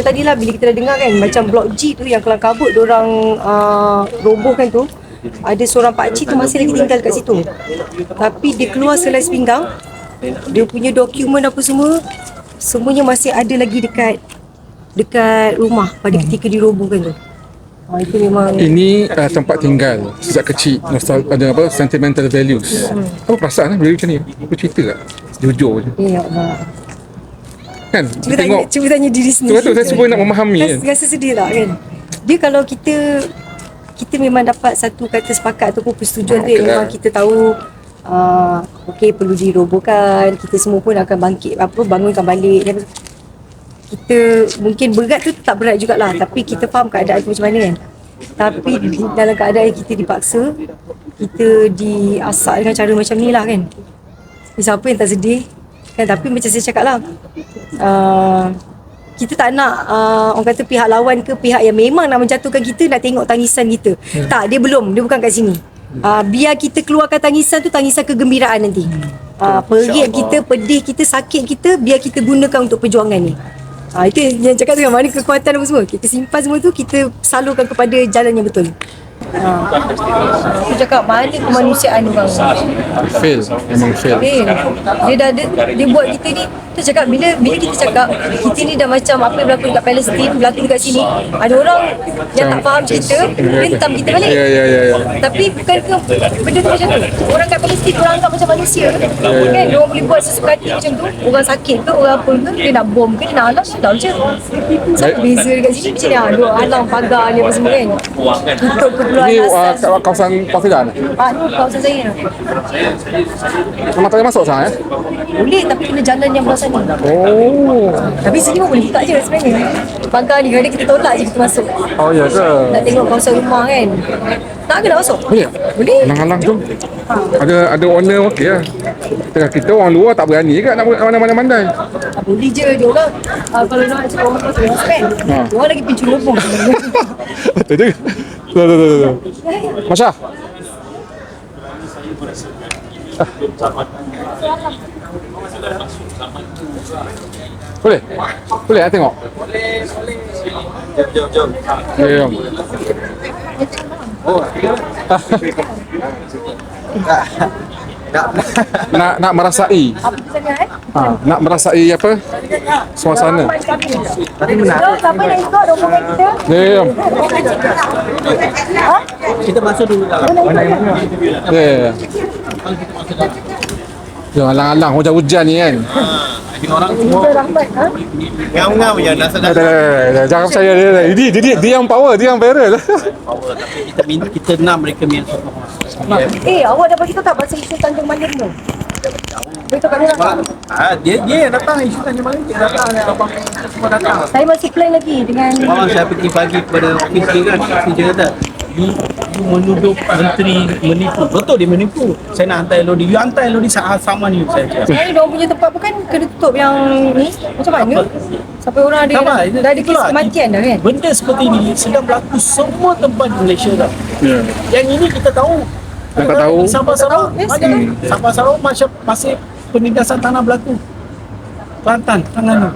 macam tadi lah bila kita dah dengar kan macam blok G tu yang kelang kabut orang uh, robohkan tu ada seorang pakcik tu masih lagi tinggal kat situ tapi dia keluar selai pinggang dia punya dokumen apa semua semuanya masih ada lagi dekat dekat rumah pada ketika dirobohkan tu ha, itu memang Ini uh, tempat tinggal sejak kecil nostal ada apa sentimental values. Apa perasaan eh bila macam ni? Aku cerita tak? Jujur je. ya Allah Kan? cuba tanya, tengok. cuba tanya diri sendiri tu saya cuba nak memahami. Kan. rasa, rasa sedih tak kan? Dia kalau kita kita memang dapat satu kata sepakat ataupun persetujuan tu memang kita tahu uh, okey perlu dirobohkan kita semua pun akan bangkit apa bangunkan balik. Dan kita mungkin berat tu tak berat jugalah tapi kita faham keadaan tu macam mana kan? Tapi di, dalam keadaan yang kita dipaksa kita diasak dengan cara macam ni lah kan? Siapa yang tak sedih kan tapi macam saya cakap lah uh, kita tak nak uh, orang kata pihak lawan ke pihak yang memang nak menjatuhkan kita nak tengok tangisan kita. Hmm. tak dia belum. Dia bukan kat sini. Uh, biar kita keluarkan tangisan tu tangisan kegembiraan nanti. Uh, perit kita pedih kita sakit kita biar kita gunakan untuk perjuangan ni. Ha, itu yang cakap tu yang mana kekuatan apa semua. Kita simpan semua tu Kita salurkan kepada jalan yang betul ha. Aku cakap mana kemanusiaan orang Fail, memang fail. Eh, dia dah dia, dia buat kita ni tu cakap bila bila kita cakap kita ni dah macam apa yang berlaku dekat Palestin berlaku dekat sini ada orang yang tak faham cerita dia hentam kita balik. Ya ya ya ya. tapi bukan ke benda tu macam tu? Orang kat Palestin orang anggap macam manusia. Kan dia orang boleh buat sesuka hati macam tu orang sakit ke orang apa ke dia nak bom ke dia nak alam tak macam Siapa beza dekat sini? Macam ni ah, dua alam pagar ni apa semua kan? Tutup keperluan Ini uh, kawasan Pasiran. ah, ni kawasan saya Memang tak boleh masuk sana eh? boleh tapi kena jalan yang belah sana Oh. Tapi sini pun boleh buka je sebenarnya. Pagar ni kadang kita tolak je kita masuk. Oh ya ke? Nak tengok kawasan rumah kan. Tak ke nak masuk? Boleh? Boleh. Halang-halang tu. Ada ada owner okey lah. Tengah kita orang luar tak berani ke nak mana-mana mandai. Tak boleh je dia orang. Uh, kalau nak cakap orang spend. Ha. Dia orang lagi pincu lubung. Betul juga. Betul betul betul. Masya. Boleh? Boleh lah tengok? Jom, jom. Ya, ya. nak nak merasai Ha, nak merasai apa suasana Tapi menarik. Siapa yang ikut rombongan kita? ya ya Ha? Kita masuk dulu dalam. Mana yang ikut? ya ya ya alang-alang hujan-hujan ni kan Ini orang semua Kita rahmat. Ha? ngam-ngam je nak sedar jangan percaya dia dia, dia, dia, yang power dia yang viral power tapi kita minta kita nak mereka main sokong. Eh, awak dah bagi tahu tak pasal isu Tanjung Malim tu? Dia. Ah, dia dia yang datang isu Tanjung Malim dia datang abang semua datang. Saya masih plan lagi dengan Malam saya pergi pagi kepada ofis dia kan, ofis dia kata, you, you menuduh menteri menipu. Betul dia menipu. Saya nak hantar LOD. You hantar LOD saat sama ni saya cakap. Sebenarnya dia punya tempat bukan kena tutup yang ni Macam mana? Sampai orang ada Sama, dah, dah ada kes kematian dah kan? Benda seperti ini sedang berlaku semua tempat di Malaysia dah. ya Yang ini kita tahu. Yang tak tahu. Sabah Sarawak Yes, hmm. Sabah Sarawak masih masih penindasan tanah berlaku. Kelantan, Terengganu.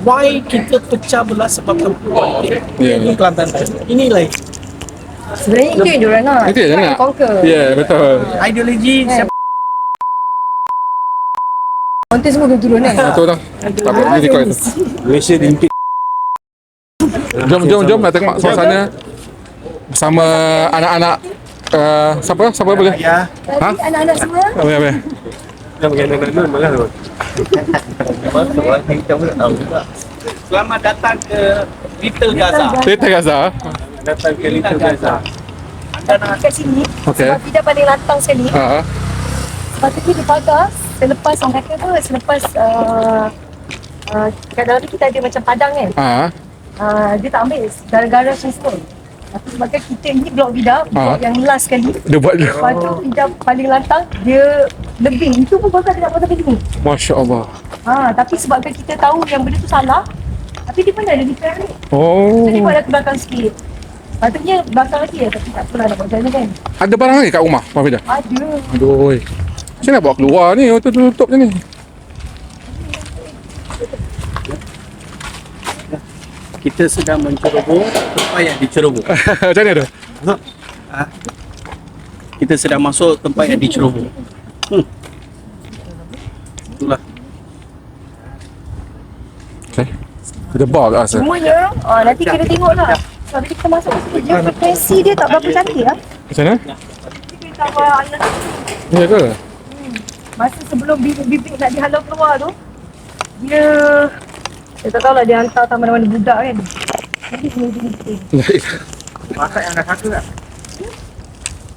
Why kita pecah belah sebab politik? Ya. Ini Kelantan. Ini lain. Sebenarnya itu yang diorang nak itu je Try nak Conquer ya betul Ideologi siapa Konten semua turun kan? betul dah tak apa ni record Malaysia diimpit. jom jom jom nak tengok suasana bersama anak-anak uh, siapa? Siapa boleh? Ya. Ha? Tadi anak-anak semua? Boleh? Boleh Selamat datang ke Little Gaza. kita Gaza. Datang ke Little Gaza. Anda nak kat sini Okey. Sebab tidak paling lantang sekali. Ha. Sebab tu dia pagar Selepas orang kata tu Selepas uh, uh, Kat dalam tu kita ada macam padang kan? Ha. Uh, Dia tak ambil Gara-gara semua Sebabkan kita ni blok Blok Ah. yang last sekali dia buat dia Lepas tu vida paling lantang Dia lebih Itu pun bakal dia nak potong macam Masya Allah Ha, tapi sebabkan kita tahu yang benda tu salah, tapi dia pun dah ada repair ni. Oh So dia buat dah ke belakang sikit. Patutnya belakang lagi ya, tapi tak apalah nak buat macam mana kan. Ada barang lagi kat rumah Pak Fida Ada. Aduh Macam nak bawa keluar ni Tutup-tutup je ni kita sedang menceroboh tempat yang diceroboh. Macam mana tu? ha? Kita sedang masuk tempat yang diceroboh. Hmm. Itulah. Okay. Kita bar kat asal. Semuanya, ah, nanti kita tengok lah. Kalau kita masuk ke situ, dia frekuensi dia tak berapa cantik lah. Macam mana? Kita cover ayat Ya ke? Masa sebelum bibit-bibit nak dihalau keluar tu, dia saya tak tahulah dia hantar tak mana-mana budak kan. Jadi semua. Masak yang dah saka tak?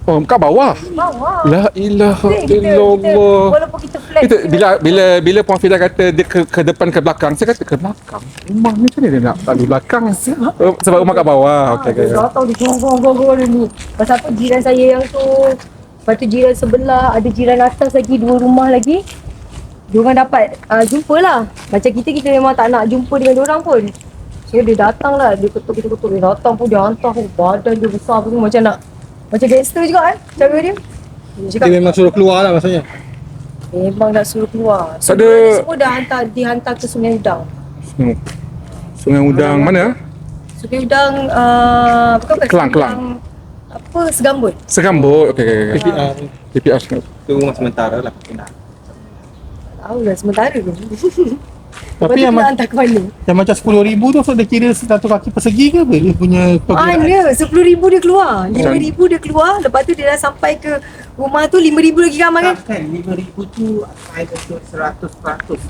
Oh, kat bawah. Bawah. La ilaha illallah. Walaupun kita flat. Itu bila bila bila Puan Fida kata dia ke, ke depan ke belakang, saya kata ke belakang. Rumah ni macam mana dia nak lalu belakang? Oh, sebab rumah kat bawah. Okey okey. Dia tahu dia gong-gong-gong dia ni. Pasal apa jiran saya yang tu. Lepas tu jiran sebelah, ada jiran atas lagi, dua rumah lagi. Diorang dapat uh, jumpa lah. Macam kita, kita memang tak nak jumpa dengan diorang pun. So dia datang lah, dia ketuk-ketuk-ketuk. Dia datang pun, dia hantar pun. Badan dia besar pun macam nak. Macam gangster juga kan, cara dia. Dia cakap, Dia memang suruh keluar lah maksudnya. memang nak suruh keluar. Semua, ada- semua dah hantar, dihantar ke Sungai Udang. Hmm. Sungai Udang mana? Sungai Udang, uh, bukan bukan. Kelang, Kelang. Apa, Segambut. Segambut. Okey okey. okey. PPR Segambut. Itu rumah sementara lah. Kena. Tahu lah sementara tu. Tapi yang, dia ma- hantar ke mana? yang macam RM10,000 tu so dia kira satu kaki persegi ke apa? Dia punya perkiraan. Mana? RM10,000 dia keluar. RM5,000 dia keluar. Lepas tu dia dah sampai ke rumah tu RM5,000 lagi ramai kan? Kan RM5,000 tu saya betul 100%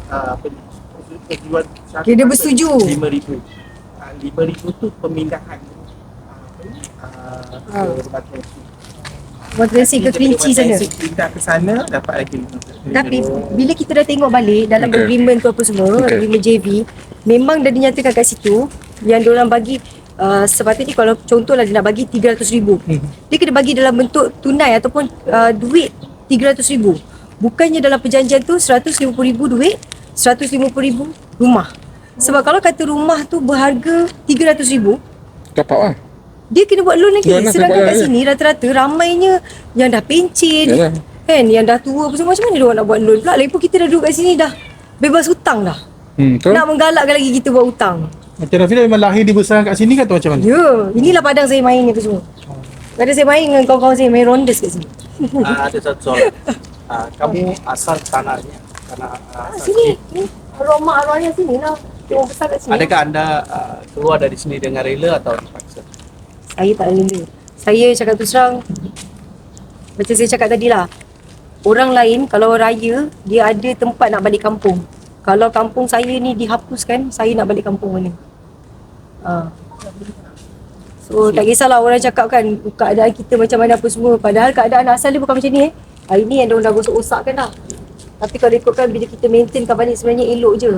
uh, apa ni? Penjual Okay, dia bersetuju. RM5,000. Uh, RM5,000 tu pemindahan uh, apa ni? Uh, Ah. ke rumah Rumah tensi ke Kerinci sana. Pindah ke sana dapat lagi RM5,000. Tapi bila kita dah tengok balik dalam Okay. agreement tu apa semua, Okay. agreement JV, memang dah dinyatakan kat situ yang diorang bagi uh, sepatutnya kalau contohlah dia nak bagi RM300,000. Dia kena bagi dalam bentuk tunai ataupun uh, duit RM300,000. Bukannya dalam perjanjian tu RM150,000 duit, RM150,000 rumah. Sebab kalau kata rumah tu berharga RM300,000, Dapat lah. Dia kena buat loan lagi. Lah, Sedangkan kat sini rata-rata ramainya yang dah pencen. Yalah. Kan yang dah tua apa semua macam mana dia orang nak buat loan pula. Lagipun kita dah duduk kat sini dah bebas hutang dah. Hmm, betul. Nak menggalakkan lagi kita buat hutang. Macam Rafida memang lahir dibesarkan kat sini kan tu macam mana? Ya, inilah padang saya main ni apa semua. Kadang saya main dengan kawan-kawan saya main rondes kat sini. uh, ada satu soalan. Uh, kamu asal tanahnya? Tanah uh, Ah, sini. Ni mak arwahnya sini lah. Dia orang besar kat sini. Adakah anda uh, keluar dari sini dengan rela atau dipaksa? Saya tak rela. Saya cakap terus terang macam saya cakap tadi lah. Orang lain kalau raya dia ada tempat nak balik kampung. Kalau kampung saya ni dihapuskan, saya nak balik kampung mana? Ha. So tak kisahlah orang cakap kan keadaan kita macam mana apa semua. Padahal keadaan asal dia bukan macam ni eh. Hari ni yang diorang dah gosok-osakkan dah. Tapi kalau ikutkan bila kita maintainkan balik sebenarnya elok je.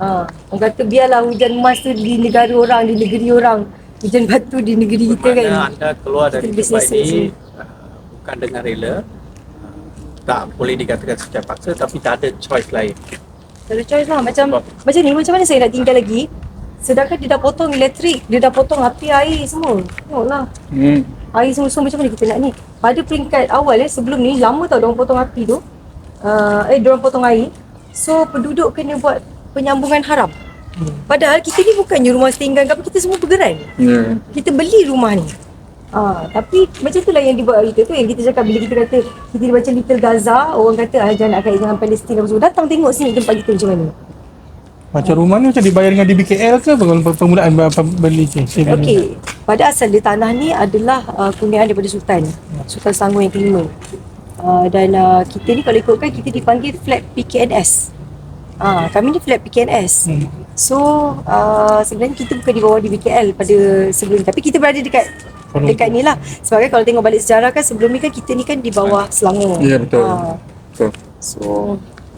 Ha. Orang kata biarlah hujan emas tu di negara orang, di negeri orang. Hujan batu di negeri kita kan. Bermakna anda keluar dari tempat ini sini. uh, bukan dengan rela. Uh, tak boleh dikatakan secara paksa tapi tak ada choice lain. Tak ada choice lah. Macam Sebab- macam ni, macam mana saya nak tinggal lagi? Sedangkan dia dah potong elektrik, dia dah potong api air semua. Tengoklah. Hmm. Air semua semua macam mana kita nak ni? Pada peringkat awal eh, sebelum ni, lama tau diorang potong api tu. Uh, eh, diorang potong air. So, penduduk kena buat penyambungan haram. Padahal kita ni bukannya rumah setinggan ke apa, kita semua bergerai. Ya. Kita beli rumah ni. Ah, tapi macam itulah yang dibuat kita tu yang kita cakap bila kita kata kita ni macam Little Gaza, orang kata ah jangan nak kait dengan Palestin apa semua. Datang tengok sini tempat kita macam mana. Macam rumah ni macam dibayar dengan DBKL ke permulaan beli beli. Okey. Pada asal dia tanah ni adalah uh, kurniaan daripada Sultan. Sultan Selangor yang kelima. Uh, dan uh, kita ni kalau ikutkan kita dipanggil flat PKNS. Ah, kami ni flat PKNS. Hmm. So uh, sebenarnya kita bukan di bawah di BKL pada sebelum ni. Tapi kita berada dekat Kuala dekat ni lah. Sebab kan kalau tengok balik sejarah kan sebelum ni kan kita ni kan di bawah Selangor. Ya, betul. Ah, Betul. so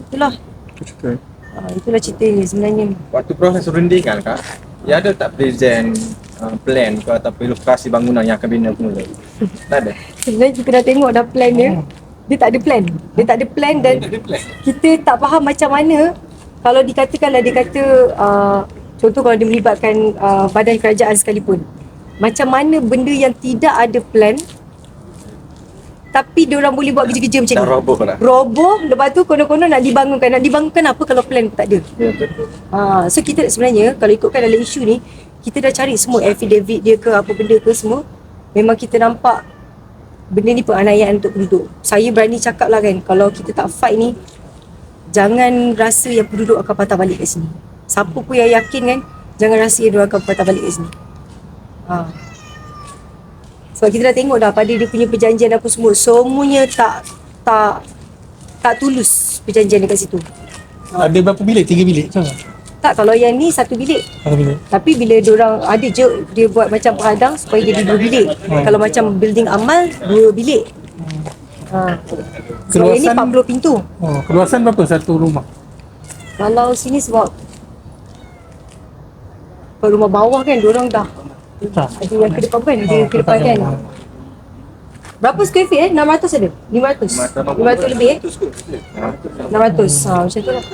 itulah. Itu cerita. Ah, itulah cerita ni sebenarnya. Waktu proses rundingan kak, ya ada tak present uh, plan ke ataupun lokasi bangunan yang akan bina semula? tak ada. Sebenarnya kita dah tengok dah plan dia. Dia tak ada plan. Dia tak ada plan dan Tak ada plan. kita tak faham macam mana kalau dikatakanlah dia kata uh, contoh kalau dia melibatkan uh, badan kerajaan sekalipun. Macam mana benda yang tidak ada plan tapi dia orang boleh buat kerja-kerja macam Dah ni. roboh dah. Roboh, lepas tu konon-konon nak dibangunkan. Nak dibangunkan apa kalau plan tak ada? Ya betul. Ha, so kita sebenarnya kalau ikutkan dalam isu ni, kita dah cari semua affidavit dia ke apa benda ke semua memang kita nampak benda ni penganiayaan untuk penduduk saya berani cakap lah kan kalau kita tak fight ni jangan rasa yang penduduk akan patah balik kat sini siapa pun yang yakin kan jangan rasa yang dia akan patah balik kat sini ha. sebab kita dah tengok dah pada dia punya perjanjian apa semua semuanya tak tak tak tulus perjanjian dekat situ Ada berapa bilik? Tiga bilik tak? tak kalau yang ni satu bilik Satu bilik. Tapi bila orang ada je dia buat macam penghadang supaya jadi dua bilik. Hmm. Kalau macam building amal dua bilik. Ha. Sebab yang ni Keluasan- 40 pintu. Oh, keluasan berapa satu rumah? Kalau sini sebab kalau rumah bawah kan orang dah Tak. ada yang ke depan kan, dia ke depan kan. Berapa square feet eh? 600 ada? 500? 500 lebih eh? 600. Ha, macam tu lah.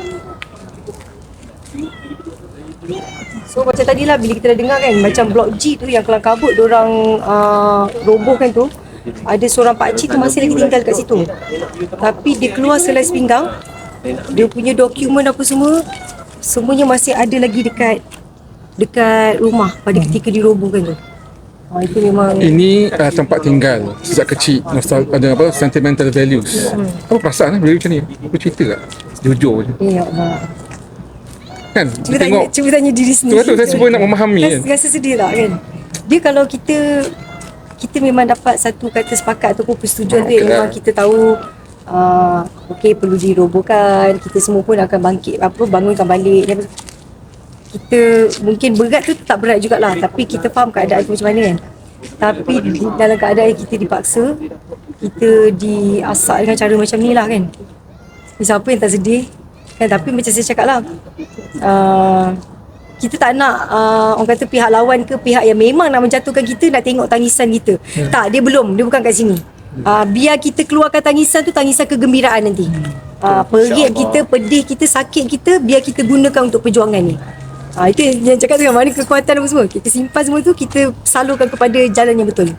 So macam tadi lah bila kita dah dengar kan macam blok G tu yang kelang kabut orang uh, robohkan tu ada seorang pakcik tu masih lagi tinggal kat situ. Tapi dia keluar selai sepinggang dia punya dokumen apa semua semuanya masih ada lagi dekat dekat rumah pada ketika dirobohkan tu. Ha, itu memang Ini uh, tempat tinggal sejak kecil nostal ada apa sentimental values. Apa perasaan eh bila macam ni? Apa cerita tak? Jujur je. Ya Allah. Kan? Cuba tanya, tengok cuba tanya diri tu sendiri. tu saya cuba nak memahami kan. Rasa, rasa sedih tak kan? Dia kalau kita kita memang dapat satu kata sepakat ataupun persetujuan tu yang memang kita tahu uh, okey perlu dirobohkan, kita semua pun akan bangkit apa bangunkan balik dan kita mungkin berat tu tak berat jugalah tapi kita faham keadaan tu macam mana kan. Tapi dalam keadaan kita dipaksa, kita diasak dengan cara macam ni lah kan. Siapa yang tak sedih kan tapi macam saya cakap lah uh, kita tak nak uh, orang kata pihak lawan ke pihak yang memang nak menjatuhkan kita nak tengok tangisan kita. Hmm. tak dia belum. Dia bukan kat sini. Uh, biar kita keluarkan tangisan tu tangisan kegembiraan nanti. Uh, perit kita pedih kita sakit kita biar kita gunakan untuk perjuangan ni. Uh, itu yang cakap kan mana kekuatan apa semua. Kita simpan semua tu kita salurkan kepada jalan yang betul.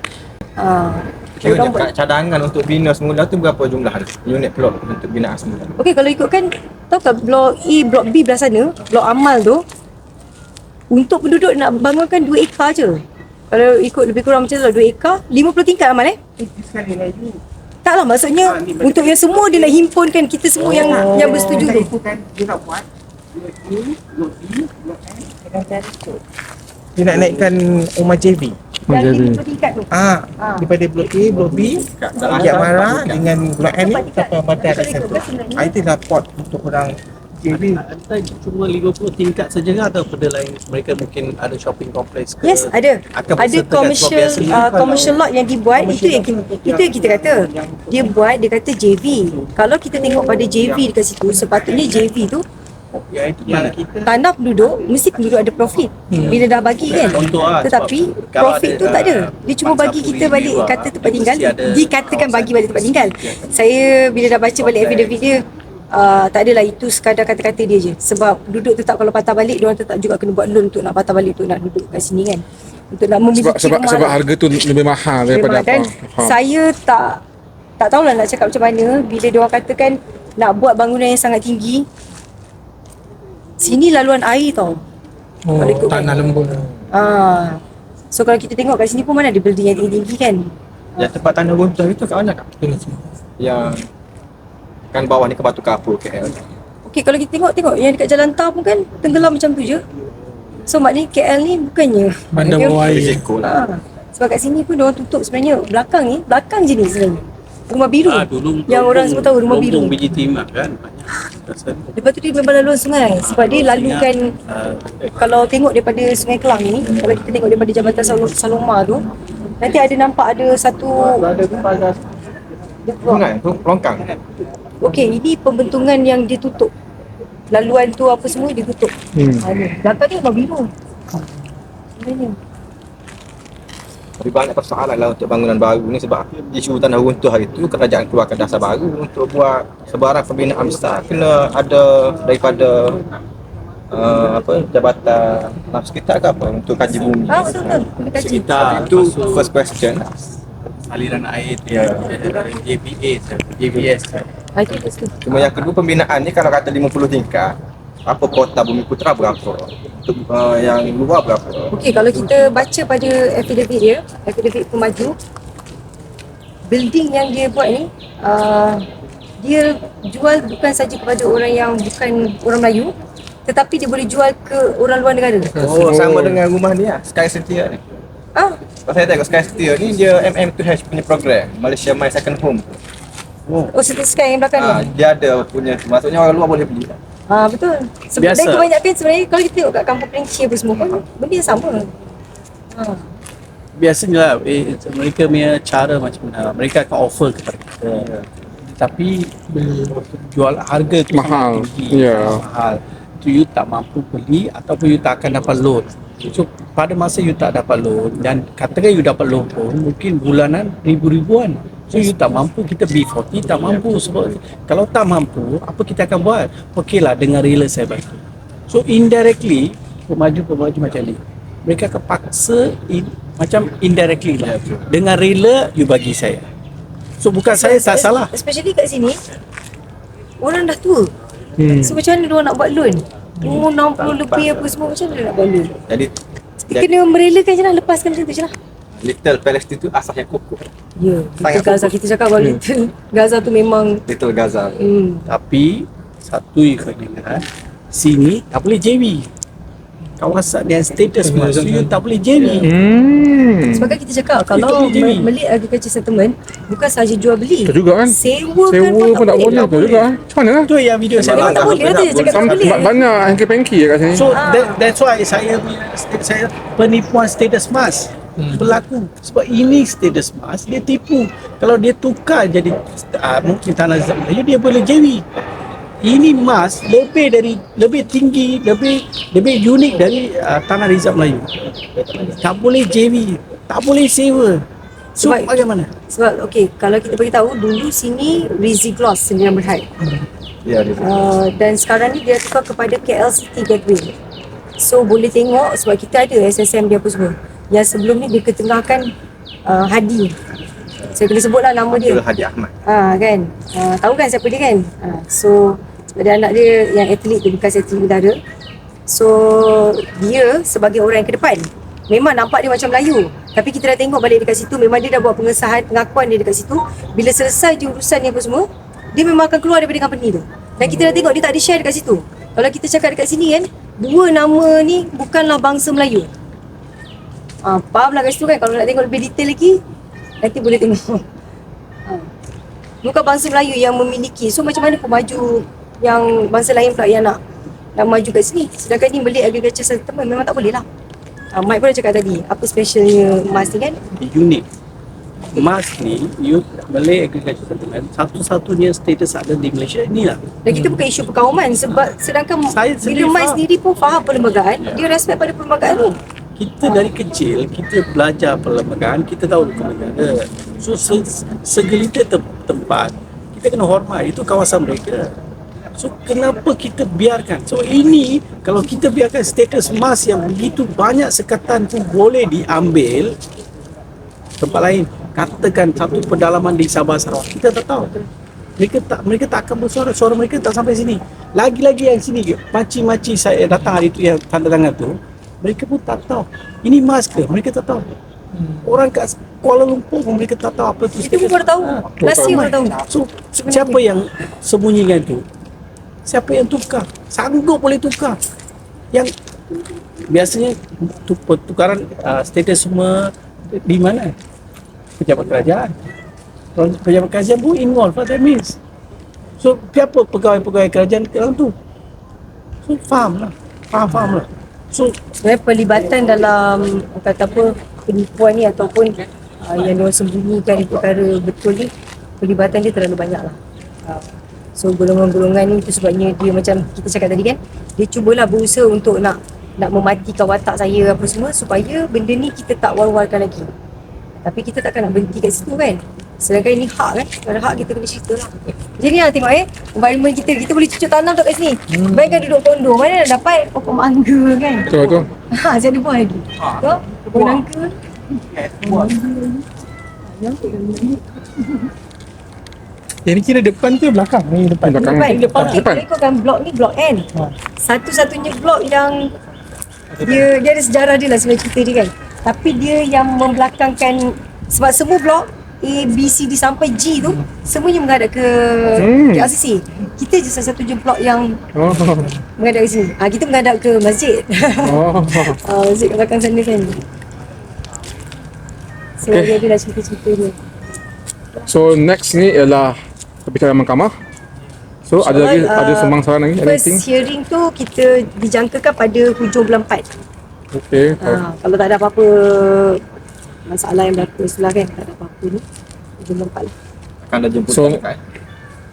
Uh, Kira kat cadangan untuk bina semula tu berapa jumlah unit plot untuk binaan semula? Okey kalau ikutkan tahu tak blok E, blok B belah sana, blok amal tu untuk penduduk nak bangunkan 2 ekar je. Kalau ikut lebih kurang macam tu lah 2 ekar, 50 tingkat amal eh? Tak lah maksudnya untuk yang semua dia nak himpunkan kita semua yang yang bersetuju tu. Dia nak naikkan rumah JB. Yang 50 tingkat tu. Ah, Ah. daripada blok A, blok B, Bukit Mara dengan blok M ni sampai Bandar Rasa tu. Ah, itu lah pot untuk orang JB. Ada cuma 50 tingkat saja ke atau benda lain? Mereka mungkin ada shopping complex ke? Yes, ada. Ada commercial uh, commercial lot yang dibuat itu yang kita, itu yang kita kata. Dia buat dia kata JV. Kalau kita tengok pada JV dekat situ sepatutnya JV tu Ya kita tanah penduduk mesti penduduk ada profit bila dah bagi kan lah, tetapi profit tu tak ada dia cuma bagi kita balik jiwa, kata tempat tinggal dikatakan bagi balik tempat tinggal saya bila dah baca balik affidavit dia uh, tak adalah itu sekadar kata-kata dia je sebab duduk tu tak kalau patah balik dia orang tetap juga kena buat loan untuk nak patah balik untuk nak duduk kat sini kan untuk nak memiliki Sebab sebab sebab lah. harga tu lebih mahal daripada apa. kan Faham. saya tak tak tahulah nak cakap macam mana bila dia orang katakan nak buat bangunan yang sangat tinggi sini laluan air tau Oh, tanah lembut. Ah. So kalau kita tengok kat sini pun mana ada building yang tinggi-tinggi kan. Yang tempat tanah runtuh itu kat mana kak? Tengok sini. Yang kan bawah ni ke Batu Kapur KL. Okey kalau kita tengok tengok yang dekat jalan tar pun kan tenggelam macam tu je. So maknanya KL ni bukannya Bandar bawah air. Risiko lah. Ah. Sebab kat sini pun orang tutup sebenarnya belakang ni, belakang je ni sebenarnya. Rumah biru. Ah, dulu yang orang semua tahu rumah biru. Biji timah kan Lepas tu dia memang laluan sungai sebab dia lalukan uh, kalau tengok daripada Sungai Kelang ni, kalau kita tengok daripada Jambatan Sal- Saloma tu, nanti ada nampak ada satu. Sungai, tu longkang. Okey, ini pembentungan yang dia tutup. Laluan tu apa semua dia tutup. Hmm. Ha. Belakang ni biru. Sebenarnya. Tapi banyak persoalan lah untuk bangunan baru ni sebab isu tanah runtuh hari tu kerajaan keluarkan dasar baru untuk buat sebarang pembinaan besar kena ada daripada uh, apa jabatan nafsu kita ke apa untuk kaji bumi. Ah, betul betul. Kena kaji. sekitar Itu first question. aliran air tu ya JBA JBS Betul. Cuma yang kedua pembinaan ni kalau kata 50 tingkat apa kota Bumi Putra berapa? Untuk uh, yang luar berapa? Okey, kalau kita baca pada affidavit dia, affidavit pemaju, building yang dia buat ni, uh, dia jual bukan saja kepada orang yang bukan orang Melayu, tetapi dia boleh jual ke orang luar negara. oh sama dengan rumah ni lah Sky Setia ni. Ah, kalau saya tengok Sky Setia ni dia MM2H punya program Malaysia My Second Home oh City Sky yang belakang Ah, tu. dia ada punya maksudnya orang luar boleh beli Ah, betul. Sebab Biasa. kebanyakan sebenarnya kalau kita tengok kat kampung Keringci apa semua pun benda yang sama. Ah. biasanya lah eh, mereka punya cara macam mana mereka akan offer kepada kita tapi bila jual harga tu Mahal. tinggi Ya. mahal tu you tak mampu beli ataupun you tak akan dapat loan so pada masa you tak dapat loan dan katakan you dapat loan pun mungkin bulanan ribu-ribuan so you tak mampu kita B40 tak mampu sebab kalau tak mampu apa kita akan buat okey lah dengan rela saya bantu so indirectly pemaju-pemaju macam ni mereka akan paksa in, macam indirectly lah dengan rela you bagi saya so bukan saya tak salah Especially kat sini orang dah tua. Hmm. So macam mana dia orang nak buat loan? Umur 60 lebih apa semua macam mana nak buat loan? jadi Dia kena merelakan je lah, lepaskan macam tu je lah. Little Palestine tu asasnya kukuh Ya, Little Gaza kita cakap kalau Little Gaza tu memang Little Gaza hmm, Tapi satu you kena ingat sini tak boleh JV. Kawasan yang status mas so you tak boleh JV. Hmm. Sebab kan kita cakap kalau Malay Agriculture Settlement bukan sahaja jual beli. Betul juga kan? Sewa, Sewa kan pun tak boleh betul juga. kan? Macam mana lah? Itu yang video saya Memang tak boleh lah dia cakap tak boleh. Banyak hengki-pengki kat sini. So that, that's why saya saya penipuan status mas berlaku. Sebab ini status mas dia tipu. Kalau dia tukar jadi uh, mungkin tanah Zam Melayu dia boleh JV ini mas lebih dari lebih tinggi lebih lebih unik dari uh, tanah Rizal Melayu. Tak boleh JV tak boleh sewa so Sebab- bagaimana? Sebab okey, kalau kita beritahu dulu sini Rizzi Gloss Sendirian Berhad. Ya dia Uh, dan sekarang ni dia tukar kepada KL City Gateway. So boleh tengok sebab kita ada SSM dia apa semua. Yang sebelum ni dia ketengahkan uh, Hadi. Saya kena sebutlah nama dia. Hadi Ahmad Ha kan. Ha, tahu kan siapa dia kan? Ha, so dia anak dia yang atlet tu bekas atlet udara. So dia sebagai orang yang ke depan memang nampak dia macam Melayu. Tapi kita dah tengok balik dekat situ memang dia dah buat pengesahan pengakuan dia dekat situ. Bila selesai je urusan ni apa semua, dia memang akan keluar daripada company tu. Dan kita dah tengok dia tak ada share dekat situ. Kalau kita cakap dekat sini kan, dua nama ni bukanlah bangsa Melayu. Ah, faham lah kat situ kan kalau nak tengok lebih detail lagi nanti boleh tengok. Ah. Bukan bangsa Melayu yang memiliki. So macam mana pemaju yang bangsa lain pula yang nak nak maju kat sini. Sedangkan ni Malay Agriculture Settlement memang tak boleh lah. Ah, Mike pun dah cakap tadi, apa specialnya emas ni kan? unik Mas ni you Malay Agriculture Settlement satu-satunya status ada di Malaysia inilah Dan kita bukan isu perkauman sebab sedangkan Saya bila Mike sendiri pun faham perlembagaan, dia respect pada perlembagaan tu. Kita dari kecil kita belajar perlembagaan kita tahu hukum negara. So se- segelintir tem- tempat kita kena hormat itu kawasan mereka. So kenapa kita biarkan? So ini kalau kita biarkan status emas yang begitu banyak sekatan tu boleh diambil tempat lain katakan satu pedalaman di Sabah Sarawak kita tak tahu. Mereka tak mereka tak akan bersuara suara mereka tak sampai sini. Lagi-lagi yang sini maci-maci saya datang hari tu yang tanda tangan tu mereka pun tak tahu. Ini mas ke? Mereka tak tahu. Orang kat Kuala Lumpur pun mereka tak tahu apa tu. Kita pun baru tahu. Last year baru tahu. so siapa yang sembunyikan tu? Siapa yang tukar? Sanggup boleh tukar. Yang biasanya tu, pertukaran uh, status semua di mana? Pejabat kerajaan. Pejabat kerajaan pun involved what that means? So siapa pegawai-pegawai kerajaan dalam tu? So faham lah. Faham faham lah so Sebenarnya pelibatan dalam kata apa penipuan ni ataupun uh, yang diorang sembunyikan di perkara betul ni pelibatan dia terlalu banyak lah. Uh, so golongan-golongan ni itu sebabnya dia macam kita cakap tadi kan dia cubalah berusaha untuk nak nak mematikan watak saya apa semua supaya benda ni kita tak war-warkan lagi. Tapi kita takkan nak berhenti kat situ kan. Sedangkan ini hak kan. Kalau ada hak kita kena cerita lah. Jadi lah tengok eh. Environment kita. Kita boleh cucuk tanam tu kat sini. Hmm. Bayangkan duduk kondo. Mana nak dapat pokok mangga kan. Betul betul. Ha, saya ada buah lagi. Tu, pokok nangka. Yang ni kira depan ke belakang? Ni depan. Belakang. Depan. Depan. Okey, Depan. ikutkan blok ni blok N. Ha. Satu-satunya blok yang dia dia ada sejarah dia lah sebenarnya cerita dia kan. Tapi dia yang membelakangkan sebab semua blok A, B, C, D sampai G tu semuanya menghadap ke Hmm. ke RCC. Kita je salah satu je blok yang Oh. menghadap ke sini. Ah kita menghadap ke masjid. Oh. Ah masjid kat belakang sana kan. So Okay. dia ada lah cerita-cerita dia. So next ni ialah perbicaraan mahkamah. So ada lagi Soal, ada uh, sembang saran lagi First anything? hearing tu kita dijangkakan pada hujung bulan 4. Okay. Ha, kalau tak ada apa-apa masalah yang berlaku setelah kan tak ada apa-apa ni bulan 4 lah. Akan ada jemputan So- kan?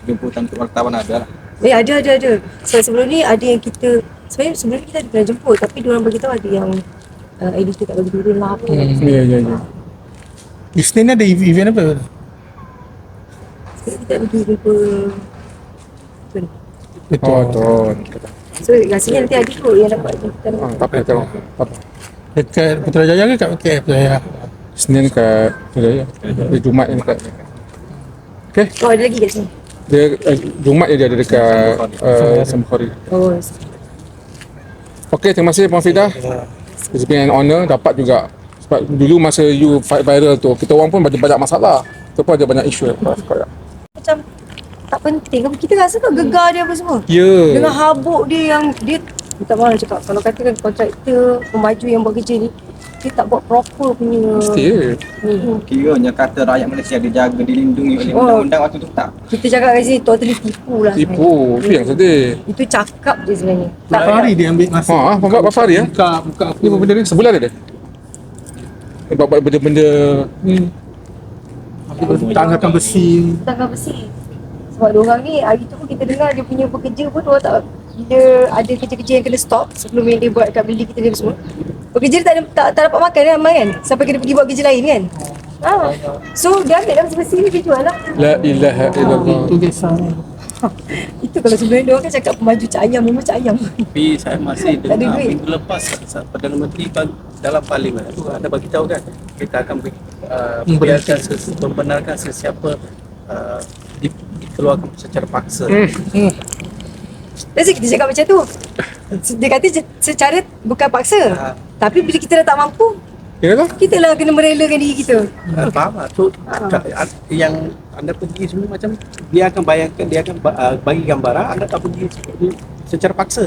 Jemputan untuk wartawan ada lah. Eh ada ada ada. So sebelum ni ada yang kita sebenarnya sebelum ni kita ada kena jemput tapi diorang bagi tahu ada yang uh, editor tak bagi turun lah apa. Hmm. Ya ya ya. Isnin ni ada ev- event apa? Kita tak pergi jumpa tu ni. Betul. Oh, betul. So rasanya nanti ada kot yang dapat jemputan. Ah, tak apa. Tak apa. Dekat Putrajaya ke kat KF Putrajaya? Senin kat Jaya. Dia Jumaat ni dekat. Okay. Oh ada lagi kat sini. Dia uh, Jumaat je dia ada dekat uh, Samkhari. Oh Okay, terima kasih Puan Fidah. It's been an honour dapat juga sebab dulu masa you fight viral tu kita orang pun banyak banyak masalah. Kita pun ada banyak isu. macam tak penting kita rasa kan gegar dia apa semua. Ya. Dengan habuk dia yang dia maaf nak cakap kalau katakan kontraktor pemaju yang buat kerja ni dia tak buat proper punya Mesti ya. ni. Kiranya kata rakyat Malaysia dijaga, dilindungi oleh Oh. undang-undang waktu tu tak. Kita cakap kat sini totally tipu lah. Tipu. Itu yang sedih. Itu cakap je sebenarnya. Berapa hari dia ambil masa? Ha, berapa berapa hari ya? Buka, buka apa? Ni apa benda ni? Sebulan ada? Buat buat benda-benda ni. Tanggapan besi. Tanggal besi. Sebab diorang ni hari tu pun kita dengar dia punya pekerja pun diorang tak bila ada kerja-kerja yang kena stop sebelum yang dia buat kat bilik kita ni semua. Pekerja tak, ada, tak, tak dapat makan kan Amal kan? Sampai kena pergi buat kerja lain kan? Ha. So dia ambil dalam besi ni dia jual lah. La ilaha illallah. Itu kisah ni. Itu kalau sebenarnya dia orang kan cakap pemaju cak ayam memang cak ayam. Tapi saya masih ada dengar duit. minggu lepas Perdana Menteri kan dalam parlimen itu ada bagi tahu kan kita akan uh, ses- membenarkan sesiapa uh, di, dikeluarkan secara paksa. Hmm. Jadi kita cakap macam tu. Dia kata secara bukan paksa. Ha. Tapi bila kita dah tak mampu, Ya lah. kita lah kena merelakan diri kita. Uh, faham tak? So, ka- yang anda pergi semua macam dia akan bayangkan dia akan uh, bagi gambaran anda tak pergi secara paksa.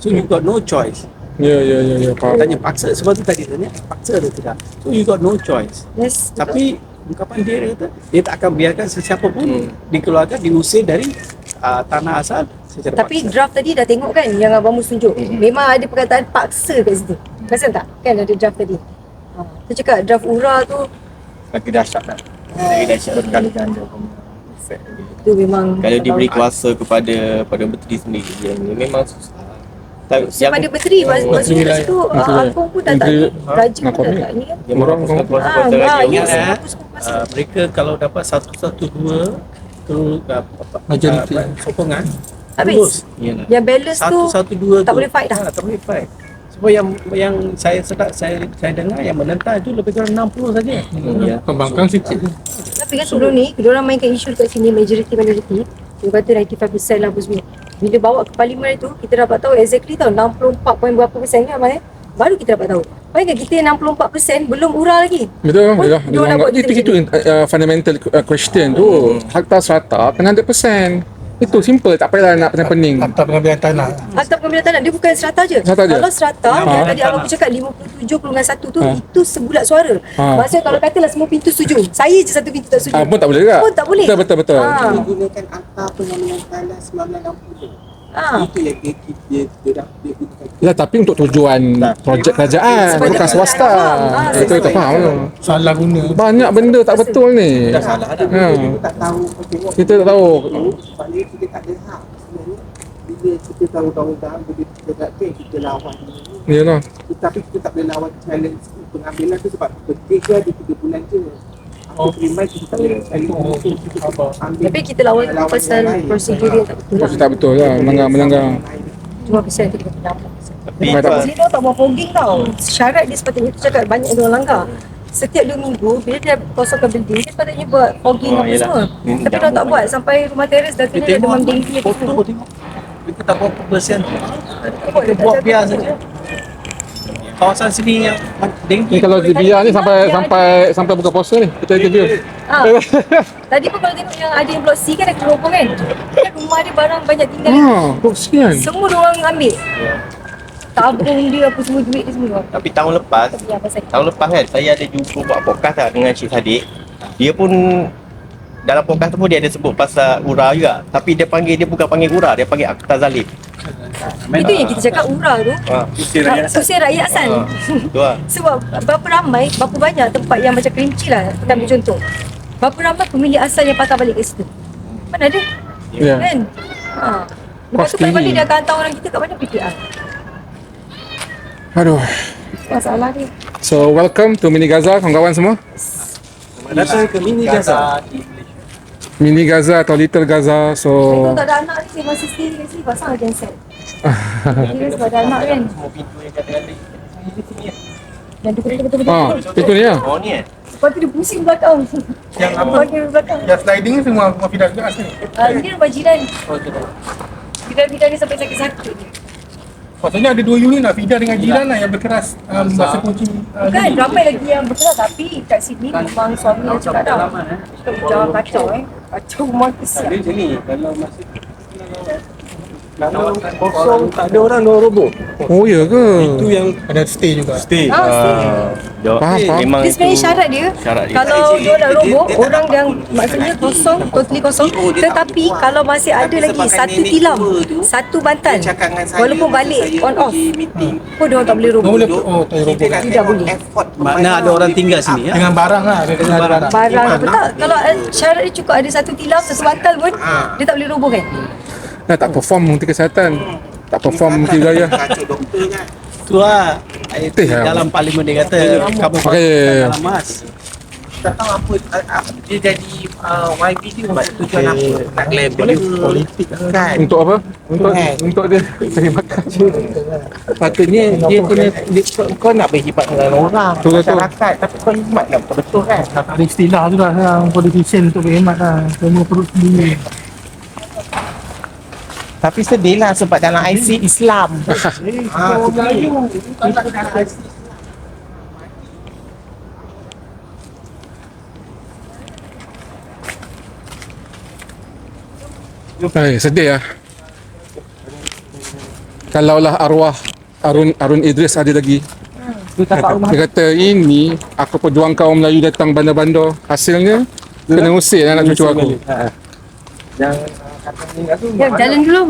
So you got no choice. Ya ya ya ya. Faham. Tanya paksa sebab tu tadi tanya paksa atau tidak. So you got no choice. Yes. Tapi ungkapan dia dia kata dia tak akan biarkan sesiapa pun dikeluarkan diusir dari uh, tanah asal secara Tapi paksa. draft tadi dah tengok kan yang Abang Mus tunjuk. Memang ada perkataan paksa kat situ. Perasan tak? Kan ada draft tadi. Ha. Tu cakap draft URA tu Lagi dahsyat kan. Lagi dahsyat berkali ganda. Efek. tu memang Kalau diberi kuasa kepada pada menteri sendiri yang ni memang susah. Tak, Sebab ada menteri mak- maksudnya kat situ uh, Agong pun dah tak Raja pun dah tak ni kan yang orang kuasa Ah, kuasa ah, eh. hapus kuasa. Uh, mereka kalau dapat satu satu dua tu uh, apa, Majoriti. uh, sokongan Habis. Yalah. Yang balance tu satu satu dua tak tu, boleh fight dah. Ah, tak boleh fight sebab yang yang saya sedar saya saya dengar yang menentang itu lebih kurang 60 saja Ya. Pembangkang sikit. Tapi kan sebelum ni Diorang mainkan isu kat sini Majority minority Dia kata 95% lah apa semua Bila bawa ke parlimen itu Kita dapat tahu exactly tau 64 point berapa persen kan Amal eh? Baru kita dapat tahu Bayangkan kita yang 64% Belum urah lagi Betul, Oh, ya. dia orang buat Itu kita itu uh, fundamental uh, question tu. Harta serata kena 100%. Itu simple, tak payah nak pening-pening. Akta pengambilan tanah. Harta pengambilan tanah Dia bukan serata je Serata je? Kalau serata Ha. Yang tadi abang cakap 57 dengan 1 tu Ha. Itu sebulat suara Ha. Maksudnya kalau katalah semua pintu setuju Saya je satu pintu tak setuju Ah pun tak boleh juga. Pun tak boleh. Betul betul betul. Ha. menggunakan akta pengambilan tanah 1960. Ha. Itu yang dia dia dia dah dia gunakan. Ya tapi untuk tujuan projek kerajaan Sebagai bukan swasta. awam. Ah, Itu kita sesuai. faham. Salah guna. Banyak benda tak betul ni. Dah salah dah. Ha. Kita tak tahu Kita tak tahu. Maknanya kita tak ada hak sebenarnya bila kita tahu undang-undang bila kita tak kita lawan Ya lah. tetapi kita tak boleh lawan challenge pengambilan tu sebab bertiga di tiga bulan je Tapi kita lawan tu pasal prosedur dia tak betul lah Itu tak betul lah. Melanggar melanggar. Cuma persen tu kita Tak tau tak mau fogging tau Syarat dia sepatutnya tu cakap banyak yang orang langgar setiap dua minggu bila dia kosongkan building dia sepatutnya buat fogging Oh, apa semua tapi dia tak buat sampai rumah teres dah kena Dia demam apa foto tengok. Kita tak buat. Tengok Kita dia tak buat biar saja. Kawasan sini yang dengki Ni kalau di biar ni sampai sampai sampai buka puasa ni. Kita interview. Ah. Tadi pun kalau tengok yang ada yang blok C kan ada kerobong kan Kan rumah dia barang banyak tinggal Ha, kesian. Semua dia orang ambil Tabung dia apa semua duit dia semua Tapi tahun lepas Tapi Tahun lepas kan saya ada jumpa buat podcast lah dengan Cik Sadiq Dia pun dalam podcast tu pun dia ada sebut pasal Ura juga Tapi dia panggil, dia bukan panggil Ura, dia panggil Akta Zalim Itu yang kita cakap urah tu ha, Usir rakyat. Usir rakyat asal ha, Tu lah Sebab berapa ramai, berapa banyak tempat yang macam kerinci lah Kita ambil contoh Berapa ramai pemilik asal yang patah balik ke situ Mana ada Ya. Kan ha. Lepas Kos tu balik tinggi. dia akan hantar orang kita kat mana PPR Aduh. Masalah dia So welcome to Mini Gaza kawan-kawan semua. Datang ke mini Gaza. Mini Gaza atau Little Gaza. So Kalau tak ada anak ni saya masih stay kat sini pasal ada set Kira sebab anak kan? Dan dia betul betul betul ah, itu ni lah. Oh ni eh? Lepas tu dia pusing belakang Yang apa? Bahagian belakang Yang sliding ni semua rumah Fidah juga sini. Ah, Ini rumah jiran Jiran-jiran ni sampai sakit-sakit ni. Maksudnya ada dua unit lah Fidah dengan jiran lah yang berkeras um, Masa kunci uh, Kan dulu. ramai lagi yang bergerak Tapi kat sini memang suami yang cakap dah Jangan kacau eh. Kacau rumah kesian Dia sini kalau masih kalau kosong tak ada orang dia roboh. Oh ya ke? Itu yang Ada stay juga. Stay. Ah, stay. Dia, Faham, faham. Memang Dia sebenarnya itu syarat dia. syarat dia. Kalau dia nak roboh Orang yang maksudnya kosong Totally kosong. Tetapi kalau masih ada lagi Satu tilam Satu bantal Walaupun balik on off Pun dia orang tak boleh Oh roboh boleh Oh tak roboh Tidak boleh. Makna ada orang tinggal sini ya. Dengan barang lah Ada dengan barang. Barang. Kalau eh, syarat dia cukup ada satu tilam Satu bantal pun Dia tak boleh roboh kan Dah tak perform Menteri Kesihatan. Tak perform Menteri Wilayah. Tu lah. Betul lah. dalam parlimen dia kata kamu ya, ya. dalam mas. Tak tahu apa uh, Dia jadi uh, YB dia untuk tujuan apa Nak label politik kan Untuk apa? Untuk untuk dia cari makan. Patutnya dia kena dia, Kau nak berkhidmat dengan orang Betul, betul. Masyarakat Tapi kau khidmat lah betul-betul kan Ada istilah tu lah politician untuk berhemat lah. Semua perut sendiri. Tapi sedih lah sebab dalam IC Islam Ah, Melayu Hai, sedih lah. Kalaulah arwah Arun Arun Idris ada lagi. Dia kata ini aku pejuang kaum Melayu datang bandar-bandar. Hasilnya kena usir anak cucu aku. Ya, ይከብዳል እንጂ ነው።